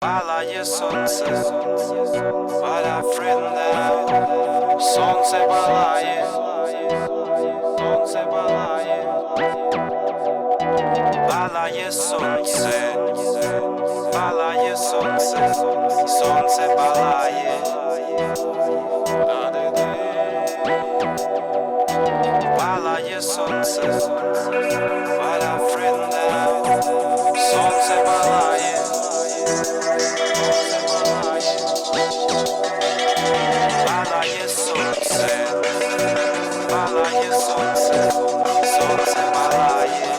Палає сонце, паля френде, сонце палає, сонце палає, палає сонце, палає сонце, сонце палає. Палає сонце, паля френде, сонце палає. Палає сонце, сонце палає.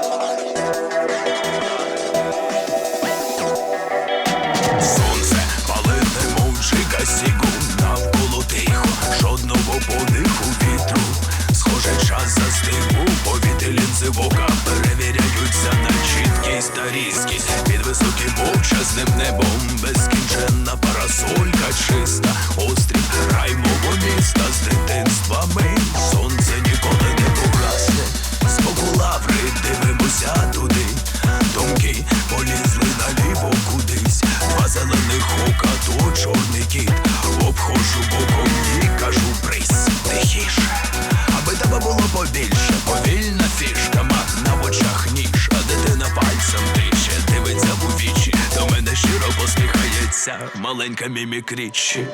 Сонце палине, мов Чикасіку Навколо тихо, жодного подиху вітру Схоже, час застиг у повітрі лінзивока Перевіряються на чіткість та різкість Під високим мовчазним небом Посміхається Маленька мімікрічі